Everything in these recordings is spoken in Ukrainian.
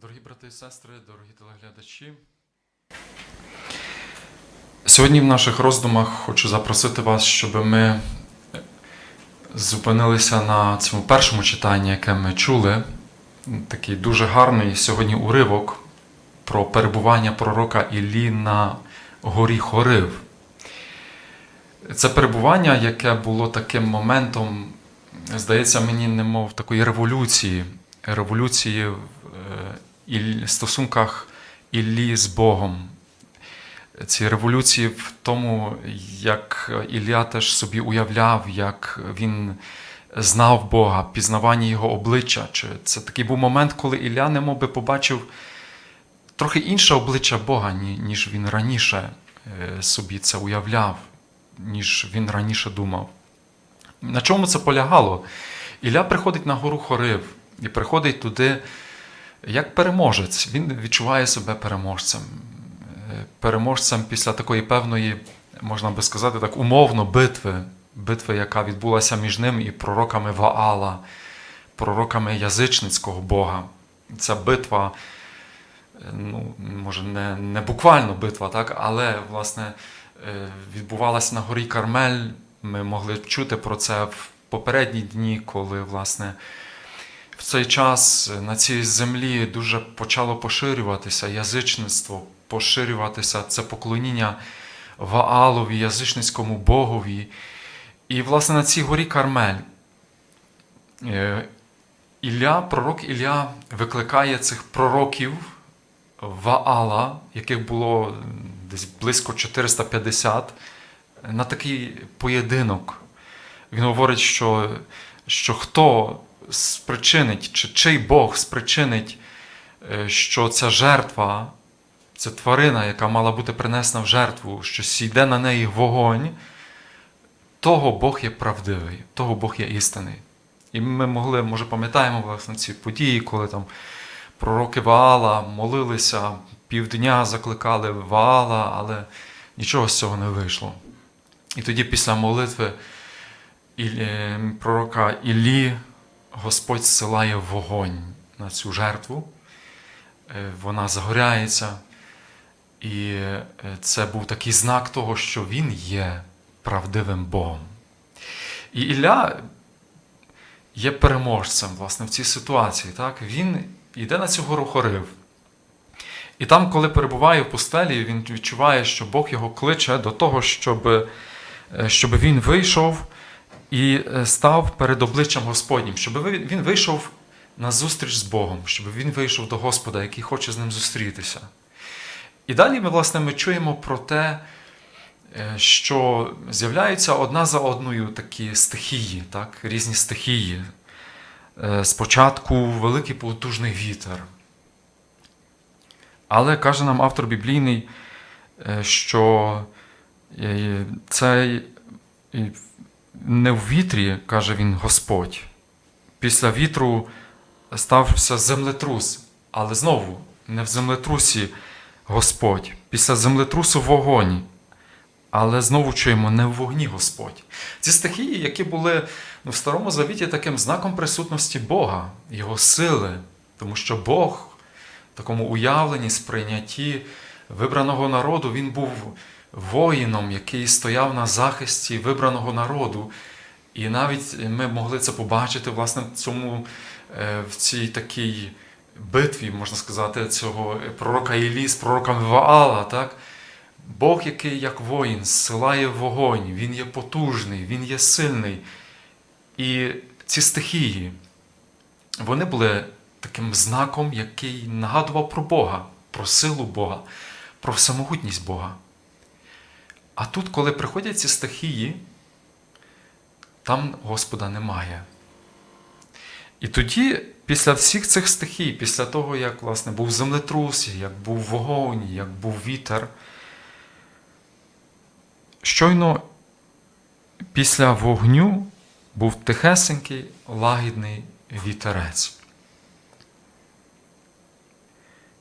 Дорогі брати і сестри, дорогі телеглядачі. Сьогодні в наших роздумах хочу запросити вас, щоб ми зупинилися на цьому першому читанні, яке ми чули. Такий дуже гарний сьогодні уривок про перебування пророка Іллі на горі Хорив. Це перебування, яке було таким моментом, здається мені, немов такої революції, революції стосунках Іллі з Богом. Ці революції в тому, як Ілля теж собі уявляв, як він знав Бога, пізнавання його обличчя. Чи це такий був момент, коли Ілля немов би побачив трохи інше обличчя Бога, ніж він раніше е, собі це уявляв, ніж він раніше думав. На чому це полягало? Ілля приходить на гору Хорив і приходить туди як переможець. Він відчуває себе переможцем. Е, Переможцем після такої певної, можна би сказати, так умовно, битви, битви, яка відбулася між ним і пророками Ваала, пророками язичницького Бога. Ця битва, е, ну, може, не, не буквально битва, так, але, власне, е, відбувалася на горі Кармель. Ми могли чути про це в попередні дні, коли, власне, в цей час на цій землі дуже почало поширюватися язичництво, поширюватися це поклоніння Ваалові, язичницькому богові. І, власне, на цій горі Кармель е, Ілля, пророк Ілля викликає цих пророків Ваала, яких було десь близько 450, на такий поєдинок. Він говорить, що, що хто спричинить, чи чий Бог спричинить, е, що ця жертва, ця тварина, яка мала бути принесена в жертву, що сійде на неї вогонь, того Бог є правдивий, того Бог є істинний. І ми могли, може, пам'ятаємо власне ці події, коли там пророки Ваала молилися, півдня закликали Ваала, але нічого з цього не вийшло. І тоді після молитви Ілі, пророка Іллі Господь зсилає вогонь на цю жертву, Е, вона загоряється. І е, це був такий знак того, що він є правдивим Богом. І Ілля є переможцем власне, в цій ситуації. Так? Він йде на цю гору Хорив. І там, коли перебуває в пустелі, він відчуває, що Бог його кличе до того, щоб, е, щоб він вийшов і е, став перед обличчям Господнім, щоб він вийшов на зустріч з Богом, щоб він вийшов до Господа, який хоче з ним зустрітися. І далі ми, власне, ми чуємо про те, е, що з'являються одна за одною такі стихії, так? різні стихії. Е, Спочатку великий потужний вітер. Але каже нам автор біблійний, що це е, не в вітрі, каже він Господь. Після вітру стався землетрус, але знову не в землетрусі Господь. Після землетрусу вогонь. Але знову чуємо не в вогні Господь. Ці стихії, які були ну, в Старому Завіті таким знаком присутності Бога, Його сили, тому що Бог в такому уявленні, сприйнятті вибраного народу, він був воїном, який стояв на захисті вибраного народу. І навіть ми могли це побачити власне в цьому, е, в цій такій битві, можна сказати, цього пророка Іллі з пророком Ваала. Так? Бог, який як воїн, зсилає вогонь, він є потужний, він є сильний. І ці стихії, вони були таким знаком, який нагадував про Бога, про силу Бога, про всемогутність Бога. А тут, коли приходять ці стихії, там Господа немає. І тоді, після всіх цих стихій, після того, як власне, був землетрус, як був вогонь, як був вітер, щойно після вогню був тихесенький лагідний вітерець.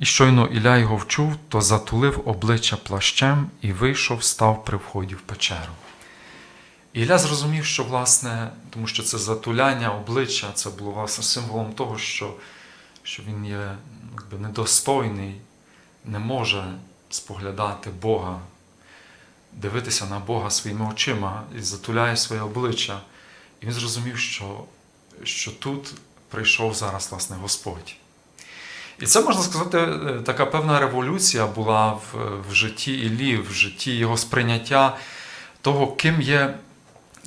І щойно Ілля його вчув, то затулив обличчя плащем і вийшов, став при вході в печеру. Ілля зрозумів, що, власне, тому що це затуляння обличчя, це було власне символом того, що, що він є якби, недостойний, не може споглядати Бога, дивитися на Бога своїми очима і затуляє своє обличчя. І він зрозумів, що, що тут прийшов зараз власне Господь. І це можна сказати, е, така певна революція була в, в житті Іллі, в житті його сприйняття того, ким є,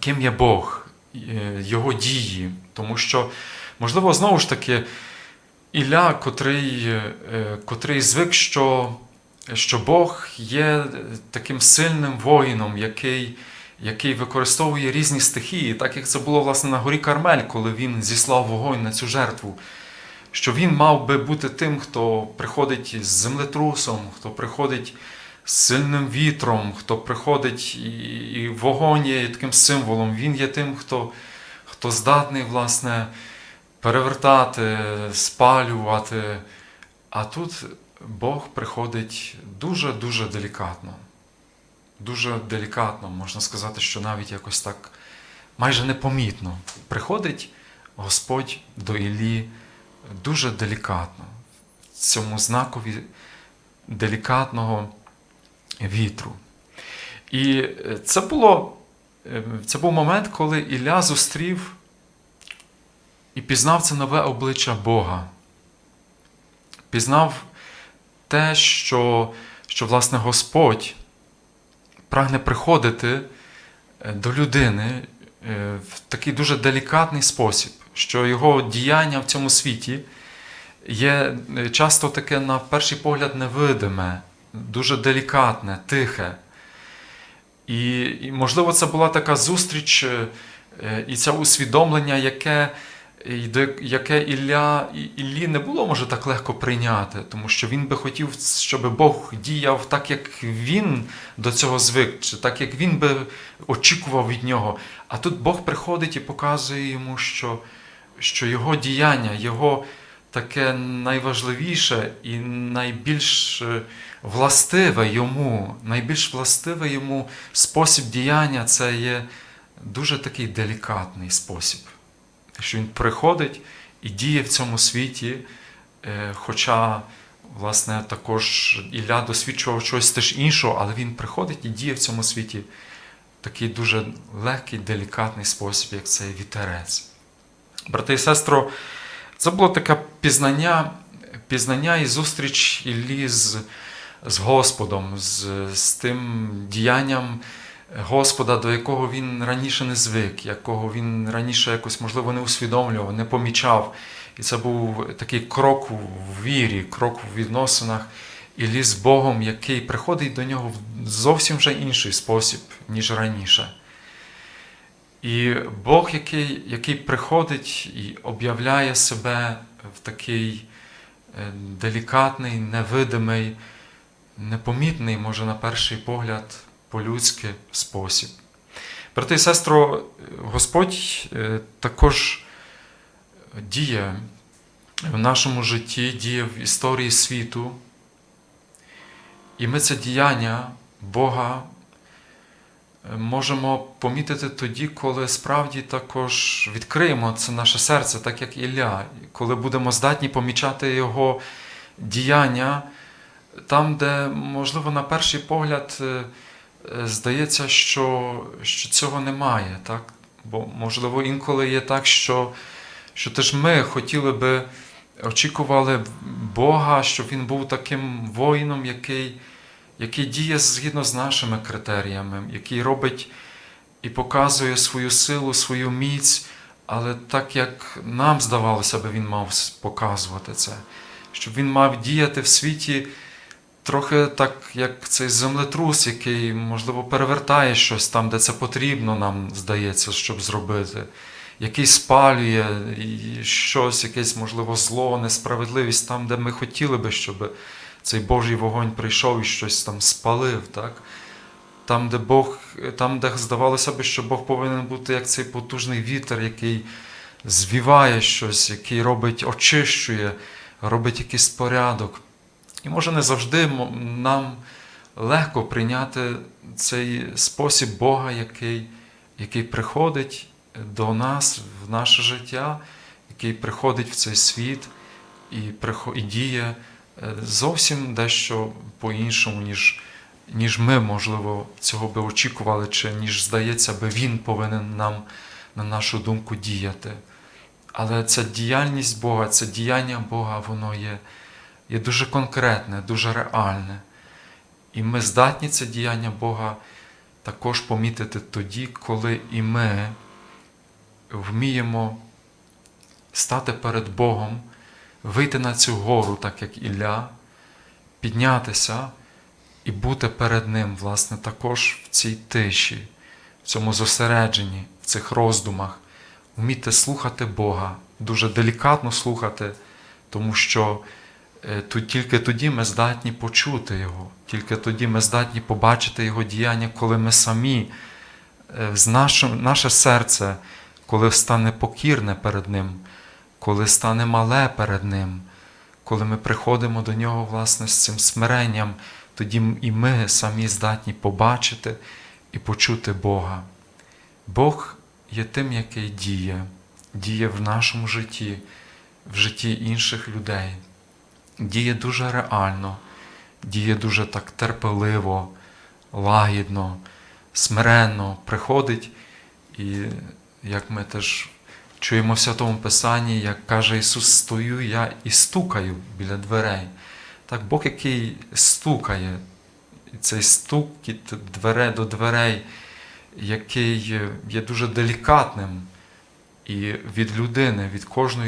ким є Бог, е, його дії. Тому що, можливо, знову ж таки, Ілля, котрий, е, котрий звик, що, що Бог є таким сильним воїном, який, який використовує різні стихії, так як це було власне на горі Кармель, коли він зіслав вогонь на цю жертву що він мав би бути тим, хто приходить з землетрусом, хто приходить з сильним вітром, хто приходить і, вогонь є таким символом. Він є тим, хто, хто здатний, власне, перевертати, спалювати. А тут Бог приходить дуже-дуже делікатно. Дуже делікатно, можна сказати, що навіть якось так майже непомітно приходить Господь до Іллі дуже делікатно, в цьому знакові делікатного вітру. І це було, це був момент, коли Ілля зустрів і пізнав це нове обличчя Бога. Пізнав те, що, що власне Господь прагне приходити до людини в такий дуже делікатний спосіб що його діяння в цьому світі є часто таке, на перший погляд, невидиме, дуже делікатне, тихе. І, можливо, це була така зустріч і це усвідомлення, яке яке Ілля, Іллі не було може так легко прийняти, тому що він би хотів, щоб Бог діяв так, як він до цього звик, чи так, як він би очікував від нього. А тут Бог приходить і показує йому, що що його діяння, його таке найважливіше і найбільш е, властиве йому, найбільш властиве йому спосіб діяння це є дуже такий делікатний спосіб. Що він приходить і діє в цьому світі, е, хоча, власне, також Ілля досвідчував щось теж іншого, але він приходить і діє в цьому світі в такий дуже легкий, делікатний спосіб, як цей вітерець. Брати і сестро, це було таке пізнання пізнання і зустріч Іллі з з Господом, з, з тим діянням Господа, до якого він раніше не звик, якого він раніше якось, можливо, не усвідомлював, не помічав. І це був такий крок в вірі, крок в відносинах Іллі з Богом, який приходить до нього в зовсім вже інший спосіб, ніж раніше. І Бог, який який приходить і об'являє себе в такий е, делікатний, невидимий, непомітний, може, на перший погляд, по-людськи спосіб. Брати і сестро, Господь е, також діє в нашому житті, діє в історії світу. І ми це діяння Бога можемо помітити тоді, коли справді також відкриємо це наше серце, так як Ілля, коли будемо здатні помічати Його діяння там, де, можливо, на перший погляд е, здається, що що цього немає. Так? Бо, можливо, інколи є так, що що теж ми хотіли би очікували Бога, щоб Він був таким воїном, який який діє згідно з нашими критеріями, який робить і показує свою силу, свою міць, але так як нам здавалося би, він мав показувати це, щоб він мав діяти в світі трохи так, як цей землетрус, який, можливо, перевертає щось там, де це потрібно, нам здається, щоб зробити. Який спалює щось, якесь, можливо, зло, несправедливість там, де ми хотіли би, щоб цей Божий вогонь прийшов і щось там спалив. так? Там, де Бог, там, де здавалося б, що Бог повинен бути як цей потужний вітер, який звіває щось, який робить, очищує, робить якийсь порядок. І може не завжди нам легко прийняти цей спосіб Бога, який, який приходить до нас в наше життя, який приходить в цей світ і, і діє е, зовсім дещо по-іншому, ніж, ніж ми, можливо, цього би очікували, чи ніж здається би він повинен нам, на нашу думку, діяти. Але ця діяльність Бога, це діяння Бога, воно є, є дуже конкретне, дуже реальне. І ми здатні це діяння Бога також помітити тоді, коли і ми вміємо стати перед Богом, вийти на цю гору, так як Ілля, піднятися і бути перед Ним, власне, також в цій тиші, в цьому зосередженні, в цих роздумах, вміти слухати Бога, дуже делікатно слухати, тому що тільки тоді ми здатні почути Його, тільки тоді ми здатні побачити Його діяння, коли ми самі, е, наше серце, коли стане покірне перед Ним, коли стане мале перед Ним, коли ми приходимо до Нього власне з цим смиренням, тоді і ми самі здатні побачити і почути Бога. Бог є тим, який діє, діє в нашому житті, в житті інших людей, діє дуже реально, діє дуже так терпеливо, лагідно, смиренно приходить, і як ми теж чуємо в Святому Писанні, як каже Ісус, стою я і стукаю біля дверей. Так, Бог, який стукає, і цей стукіт дверей до дверей, який є дуже делікатним і від людини, від кожної.